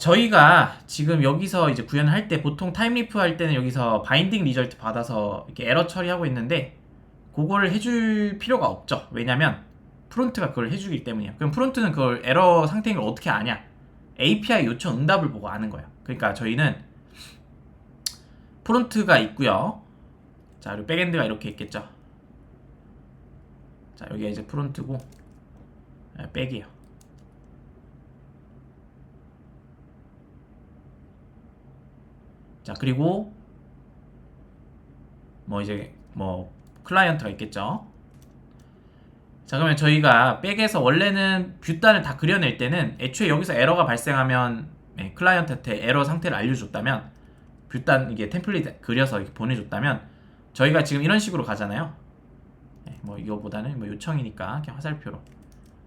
저희가 지금 여기서 이제 구현을 할때 보통 타임리프 할 때는 여기서 바인딩 리절트 받아서 이렇게 에러 처리하고 있는데 그거를 해줄 필요가 없죠. 왜냐면 프론트가 그걸 해주기 때문이에요. 그럼 프론트는 그걸 에러 상태인 걸 어떻게 아냐? API 요청 응답을 보고 아는 거예요. 그러니까 저희는 프론트가 있고요. 자, 그리고 백엔드가 이렇게 있겠죠. 자, 여기가 이제 프론트고 네, 백이에요. 자, 그리고 뭐 이제 뭐 클라이언트가 있겠죠. 자, 그러면 저희가 백에서 원래는 뷰단을 다 그려낼 때는 애초에 여기서 에러가 발생하면 네, 클라이언트한테 에러 상태를 알려줬다면 뷰단 이게 템플릿 그려서 이렇게 보내줬다면 저희가 지금 이런 식으로 가잖아요. 네, 뭐 이거보다는 뭐 요청이니까 그냥 화살표로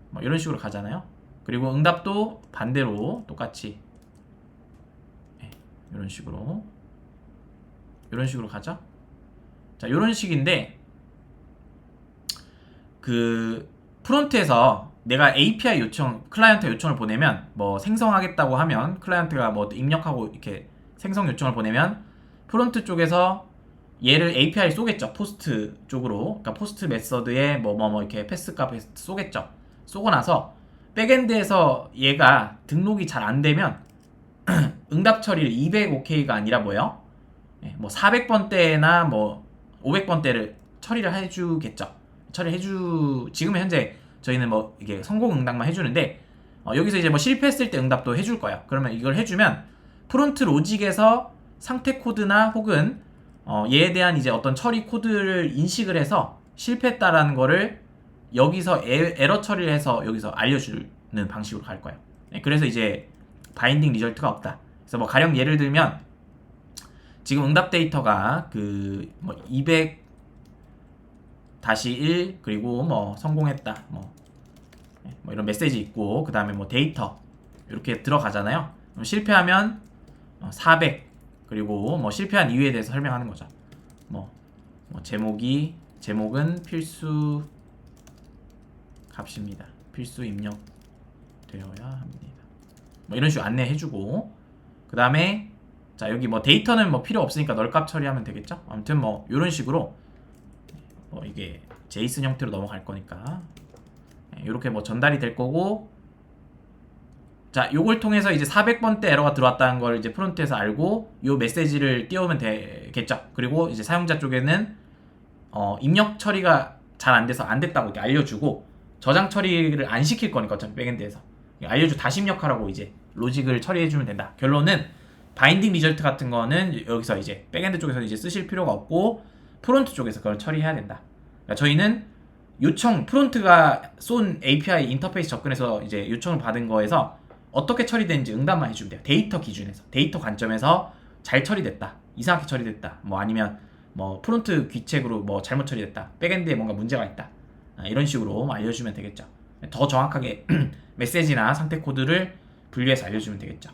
뭐 이런 식으로 가잖아요. 그리고 응답도 반대로 똑같이 네, 이런 식으로. 이런 식으로 가죠. 자, 이런 식인데 그 프론트에서 내가 API 요청 클라이언트 요청을 보내면 뭐 생성하겠다고 하면 클라이언트가 뭐 입력하고 이렇게 생성 요청을 보내면 프론트 쪽에서 얘를 API 쏘겠죠. 포스트 쪽으로. 그러니까 포스트 메서드에 뭐 뭐 뭐 이렇게 패스 값 쏘겠죠. 쏘고 나서 백엔드에서 얘가 등록이 잘 안 되면 응답 처리를 200OK가 아니라 뭐예요? 예, 뭐 400번대나 뭐 500번대를 처리를 해주겠죠. 처리해주 지금 현재 저희는 뭐 이게 성공 응답만 해주는데 어, 여기서 이제 뭐 실패했을 때 응답도 해줄 거예요. 그러면 이걸 해주면 프론트 로직에서 상태 코드나 혹은 어, 얘에 대한 이제 어떤 처리 코드를 인식을 해서 실패했다라는 거를 여기서 에, 에러 처리를 해서 여기서 알려주는 방식으로 갈 거예요. 네, 그래서 이제 바인딩 리절트가 없다. 그래서 뭐 가령 예를 들면 지금 응답 데이터가 그200 다시 1 그리고 뭐 성공했다 뭐, 네, 뭐 이런 메시지 있고 그 다음에 뭐 데이터 이렇게 들어가잖아요. 실패하면 400 그리고 뭐 실패한 이유에 대해서 설명하는 거죠. 뭐, 뭐 제목이 제목은 필수 값입니다. 필수 입력되어야 합니다. 뭐 이런 식으로 안내해주고 그 다음에 자 여기 뭐 데이터는 뭐 필요 없으니까 널값 처리하면 되겠죠. 아무튼 뭐 이런 식으로 뭐 이게 제이슨 형태로 넘어갈 거니까 이렇게 뭐 전달이 될 거고 자 요걸 통해서 이제 400번대 에러가 들어왔다는 걸 이제 프론트에서 알고 요 메시지를 띄우면 되겠죠. 그리고 이제 사용자 쪽에는 어, 입력 처리가 잘 안 돼서 안 됐다고 이렇게 알려주고 저장 처리를 안 시킬 거니까 어차피 백엔드에서 알려줘 다시 입력하라고 이제 로직을 처리해 주면 된다. 결론은 바인딩 리절트 같은 거는 여기서 이제 백엔드 쪽에서 이제 쓰실 필요가 없고 프론트 쪽에서 그걸 처리해야 된다. 그러니까 저희는 요청 프론트가 쏜 API 인터페이스 접근해서 이제 요청을 받은 거에서 어떻게 처리되는지 응답만 해주면 돼요. 데이터 기준에서 데이터 관점에서 잘 처리됐다, 이상하게 처리됐다, 뭐 아니면 뭐 프론트 귀책으로 뭐 잘못 처리됐다, 백엔드에 뭔가 문제가 있다 아, 이런 식으로 알려주면 되겠죠. 더 정확하게 메시지나 상태 코드를 분리해서 알려주면 되겠죠.